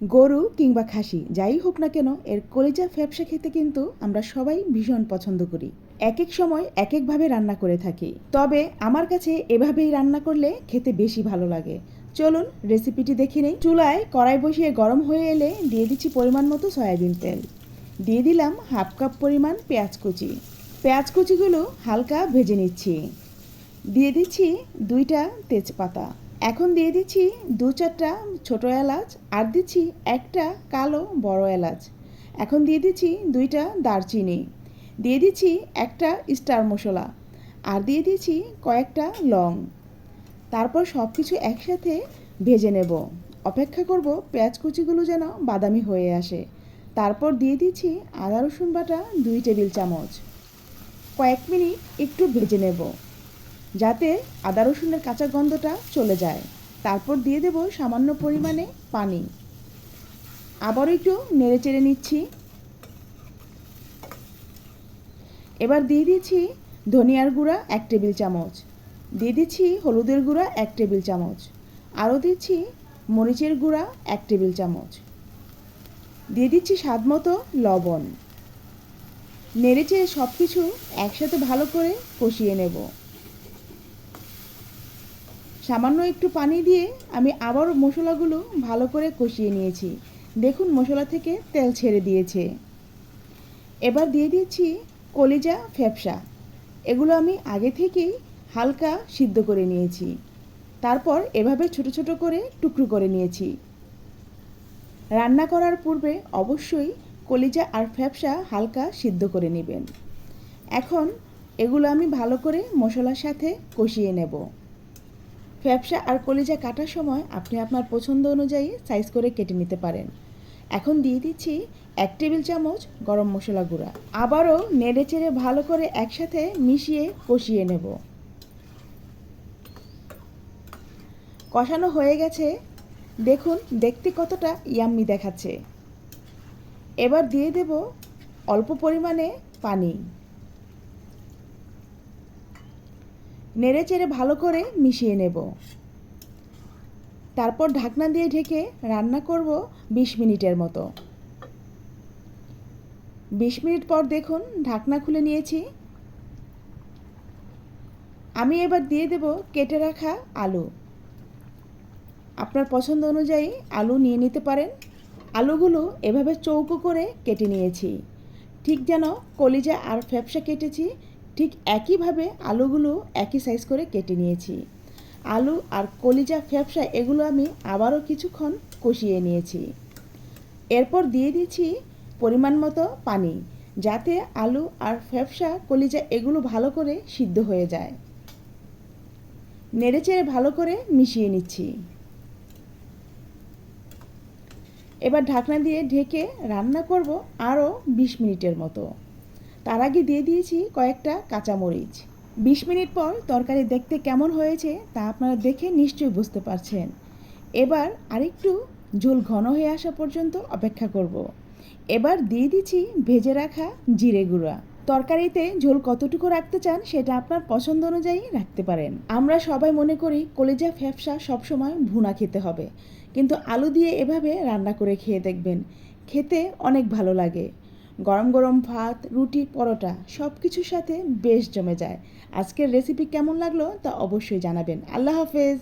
গরু কিংবা খাসি, যাই হোক না কেন, এর কলিজা ফ্যাপসা খেতে কিন্তু আমরা সবাই ভীষণ পছন্দ করি। এক এক সময় এক একভাবে রান্না করে থাকি। তবে আমার কাছে এভাবেই রান্না করলে খেতে বেশি ভালো লাগে। চলুন রেসিপিটি দেখে নেই। চুলায় কড়াই বসিয়ে গরম হয়ে এলে দিয়ে দিচ্ছি পরিমাণ মতো সয়াবিন তেল। দিয়ে দিলাম হাফ কাপ পরিমাণ পেঁয়াজ কুচি। পেঁয়াজ কুচিগুলো হালকা ভেজে নিচ্ছি। দিয়ে দিচ্ছি দুইটা তেজপাতা। এখন দিয়ে দিচ্ছি দু চারটা ছোটো এলাচ আর দিচ্ছি একটা কালো বড় এলাচ। এখন দিয়ে দিচ্ছি দুইটা দারচিনি। দিয়ে দিচ্ছি একটা স্টার মশলা আর দিয়ে দিচ্ছি কয়েকটা লং। তারপর সব কিছু একসাথে ভেজে নেব। অপেক্ষা করব পেঁয়াজ কুচিগুলো যেন বাদামি হয়ে আসে। তারপর দিয়ে দিচ্ছি আদা রসুন বাটা দুই টেবিল চামচ। কয়েক মিনিট একটু ভেজে নেব। যাতে আদা রসুনের কাঁচা গন্ধটা চলে যায়। তারপর দিয়ে দেব সামান্য পরিমাণে পানি। আবারও একটু নেড়ে চেড়ে নিচ্ছি। এবার দিয়ে দিচ্ছি ধনিয়ার গুঁড়া এক টেবিল চামচ। দিয়ে দিচ্ছি হলুদের গুঁড়া এক টেবিল চামচ। আরও দিচ্ছি মরিচের গুঁড়া এক টেবিল চামচ। দিয়ে দিচ্ছি স্বাদ মতো লবণ। নেড়ে চেড়ে সব কিছু একসাথে ভালো করে কষিয়ে নেব। সামান্য একটু পানি দিয়ে আমি আবারও মশলাগুলো ভালো করে কষিয়ে নিয়েছি। দেখুন মশলা থেকে তেল ছেড়ে দিয়েছে। এবার দিয়ে দিচ্ছি কলিজা ফ্যাপসা। এগুলো আমি আগে থেকেই হালকা সিদ্ধ করে নিয়েছি। তারপর এভাবে ছোট ছোট করে টুকরো করে নিয়েছি। রান্না করার পূর্বে অবশ্যই কলিজা আর ফ্যাপসা হালকা সিদ্ধ করে নেবেন। এখন এগুলো আমি ভালো করে মশলার সাথে কষিয়ে নেব। ফ্যাপসা আর কলিজা কাটার সময় আপনি আপনার পছন্দ অনুযায়ী সাইজ করে কেটে নিতে পারেন। এখন দিয়ে দিচ্ছি এক টেবিল চামচ গরম মশলা গুঁড়া। আবারও নেড়ে চেড়ে ভালো করে একসাথে মিশিয়ে কষিয়ে নেব। কষানো হয়ে গেছে। দেখুন, দেখতে কতটা ইয়াম্মি দেখাচ্ছে। এবার দিয়ে দেব অল্প পরিমাণে পানি। নেড়ে চেড়ে ভালো করে মিশিয়ে নেব। তারপর ঢাকনা দিয়ে ঢেকে রান্না করব বিশ মিনিটের মতো। বিশ মিনিট পর দেখুন ঢাকনা খুলে নিয়েছি। আমি এবার দিয়ে দেব কেটে রাখা আলু। আপনার পছন্দ অনুযায়ী আলু নিয়ে নিতে পারেন। আলুগুলো এভাবে চৌকো করে কেটে নিয়েছি। ঠিক যেন কলিজা আর ফ্যাপসা কেটেছি ঠিক একইভাবে আলুগুলো একই সাইজ করে কেটে নিয়েছি। আলু আর কলিজা ফ্যাপসা এগুলো আমি আবারও কিছুক্ষণ কষিয়ে নিয়েছি। এরপর দিয়ে দিচ্ছি পরিমাণ মতো পানি, যাতে আলু আর ফ্যাপসা কলিজা এগুলো ভালো করে সিদ্ধ হয়ে যায়। নেড়েচেড়ে ভালো করে মিশিয়ে নিচ্ছি। এবার ঢাকনা দিয়ে ঢেকে রান্না করব আরও বিশ মিনিটের মতো। তার আগে দিয়ে দিয়েছি কয়েকটা কাঁচামরিচ। বিশ মিনিট পর তরকারি দেখতে কেমন হয়েছে তা আপনারা দেখে নিশ্চয়ই বুঝতে পারছেন। এবার আরেকটু ঝোল ঘন হয়ে আসা পর্যন্ত অপেক্ষা করব। এবার দিয়ে দিচ্ছি ভেজে রাখা জিরে গুঁড়া। তরকারিতে ঝোল কতটুকু রাখতে চান সেটা আপনার পছন্দ অনুযায়ী রাখতে পারেন। আমরা সবাই মনে করি কলেজা ফ্যাপসা সবসময় ভুনা খেতে হবে। কিন্তু আলু দিয়ে এভাবে রান্না করে খেয়ে দেখবেন। খেতে অনেক ভালো লাগে। গরম গরম ভাত, রুটি, পরোটা সব কিছুর সাথে বেশ জমে যায়। আজকের রেসিপি কেমন লাগল তা অবশ্যই জানাবেন। আল্লাহ হাফেজ।